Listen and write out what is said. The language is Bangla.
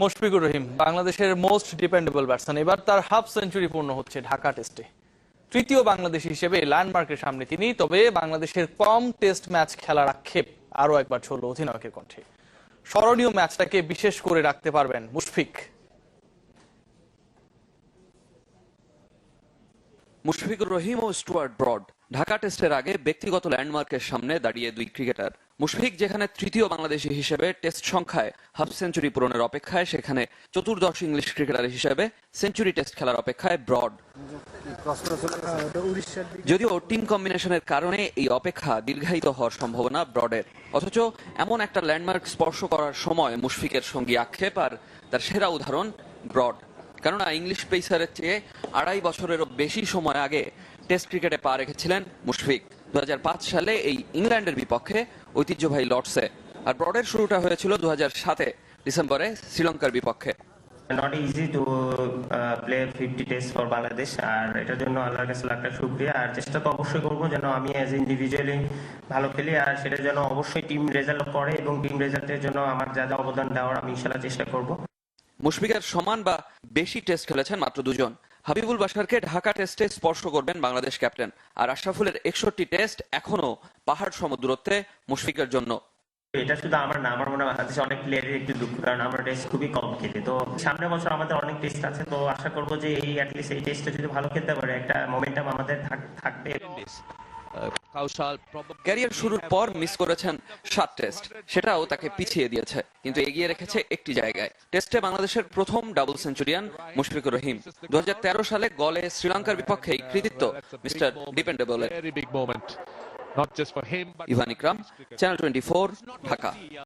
মুশফিকুর রহিম, বাংলাদেশের মোস্ট ডিপেন্ডেবল ব্যাটসম্যান এবার তার হাফ সেঞ্চুরি পূর্ণ হচ্ছে ঢাকা টেস্টে তৃতীয় বাংলাদেশ হিসেবে ল্যান্ডমার্কের সামনে তিনি, তবে বাংলাদেশের কম টেস্ট ম্যাচ খেলার আক্ষেপ আরও একবার ছড়ল অধিনায়কের কণ্ঠে। স্মরণীয় ম্যাচটাকে বিশেষ করে রাখতে পারবেন মুশফিক। মুশফিকুর রহিম ও স্টুয়ার্ট ব্রড ঢাকা টেস্টের আগে ব্যক্তিগত ল্যান্ডমার্কের সামনে দাঁড়িয়ে দুই ক্রিকেটার। মুশফিক যেখানে তৃতীয় বাংলাদেশি হিসেবে টেস্ট সংখ্যায় হাফ সেঞ্চুরি পূরণের অপেক্ষায়, সেখানে চতুর্দশ ইংলিশ ক্রিকেটার হিসেবে সেঞ্চুরি টেস্ট খেলার অপেক্ষায় ব্রড। যদিও টিম কম্বিনেশনের কারণে এই অপেক্ষা দীর্ঘায়িত হওয়ার সম্ভাবনা ব্রডের। অথচ এমন একটা ল্যান্ডমার্ক স্পর্শ করার সময় মুশফিকের সঙ্গী আক্ষেপ আর তার সেরা উদাহরণ ব্রড। কেননা ইংলিশ পেসারের চেয়ে আড়াই বছরেরও বেশি সময় আগে টেস্ট ক্রিকেটে পা রেখেছিলেন মুশফিক। দু সালে এই ইংল্যান্ডের বিপক্ষে ঐতিহ্যবাহী লর্ডসে। আর ব্রডের শুরুটা হয়েছিল দু সাতে, ডিসেম্বরে শ্রীলঙ্কার বিপক্ষে। Not easy to play fifty test for Bangladesh আর এটার জন্য আল্লাহর কাছে লাখটা শুক্রিয়া। আর চেষ্টা তো অবশ্যই করব যেন আমি অ্যাজ ইন্ডিভিজুয়ালি ভালো খেলি, আর সেটার জন্য অবশ্যই টিম রেজাল্ট করে এবং টিম রেজাল্টের জন্য আমার যা যা অবদান দেওয়ার আমি ইনশাল্লাহ চেষ্টা করব। মুশফিকের সমান বা বেশি টেস্ট খেলেছেন মাত্র দুজন। হাবিবুল বাশারকে ঢাকা টেস্টে স্পর্শ করবেন বাংলাদেশ ক্যাপ্টেন। আর আশরাফুলের একষট্টি টেস্ট এখনও পাহাড় সম দূরত্বে মুশফিকের জন্য। এটা শুধু আমার না, আমার মনে হয় বাংলাদেশে অনেক প্লেয়ারের একটু দুঃখ, কারণ আমরা টেস্ট খুবই কম খেলি। তো সামনের বছর আমাদের অনেক টেস্ট আছে, তো আশা করব যে এই অ্যাটলিস্ট এই টেস্টে যদি ভালো খেলতে পারে, একটা মোমেন্টাম আমাদের থাক- থাকবে ক্যারিয়ার শুরুর পর মিস করেছেন সাত টেস্ট। সেটাও তাকে পিছিয়ে দিয়েছে কিন্তু এগিয়ে রেখেছে একটি জায়গায়। টেস্টে বাংলাদেশের প্রথম ডাবল সেঞ্চুরিয়ান মুশফিকুর রহিম। দু হাজার তেরো সালে গলে শ্রীলঙ্কার বিপক্ষে কৃতিত্ব মিস্টার ডিপেন্ডেবলের but Ivan Ikram channel twenty Dhaka.